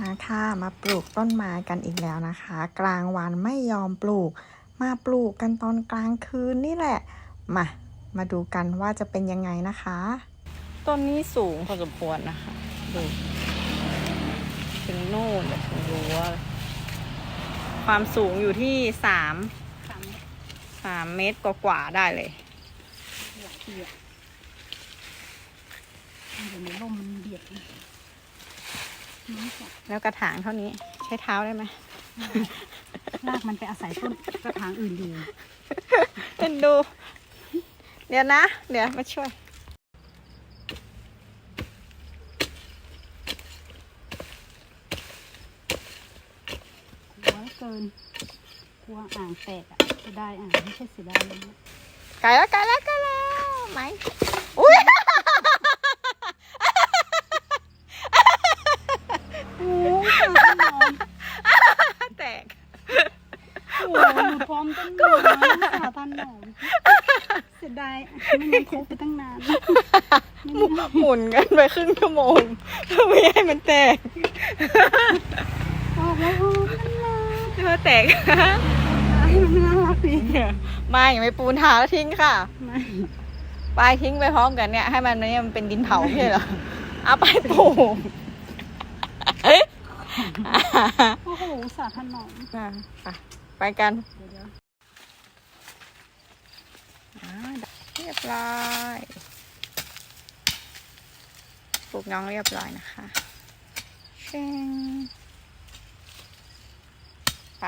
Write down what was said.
มาค่ะมาปลูกต้นไม้กันอีกแล้วนะคะ กลางวันไม่ยอมปลูก มาปลูกกันตอนกลางคืนนี่แหละมามาดูกันว่าจะเป็นยังไงนะคะ ต้นนี้สูงพอสมควรนะคะดูถึงโน่นถึงรั้วความสูงอยู่ที่สามสามเมตรกว่าๆได้เลยหลักเบียดเดี๋ยวในร่มมันเบียดนะน้ำจัด แล้วกระถางเท่านี้ใช้เท้าได้ไหมรากมันไปอาศัยต้นกระถางอื่นดีเป็นดู เดี๋ยวนะ เดี๋ยวมาช่วย กลัวเกิน กลัวอ่างแตกอะเสียดายอ่างไม่ใช่เสียดายเลยนะไกลแล้วไกลแล้วไกลแล้วไหมอุ้ย โอ้ยขาต้นหอม แตก โอ้ยห นูพร้อมต้นหอมขาต้นหอมเสียดายไม่งั้นคบไปตั้งนานไม่งั้นหมุนกันไปครึ่งชั่วโมงเพื่อไม่ให้มันแตกออกแล้วโอ้ยต้นหอมเพื่อแตกให้มันน่ารักดีไม่ไม่ปูนหาแล้วทิ้งค่ะไม่ปลายทิ้งไปพร้อมกันเนี่ยให้มันเนี่ยมันเป็นดินเผาไม่ใช่เหรอเอาไปปลูกโอ้โหสาถนอมอะไปไปกัน เดี๋ยวเดี๋ยว อ่าเรียบร้อยปลูกน้องเรียบร้อยนะคะเชิงไป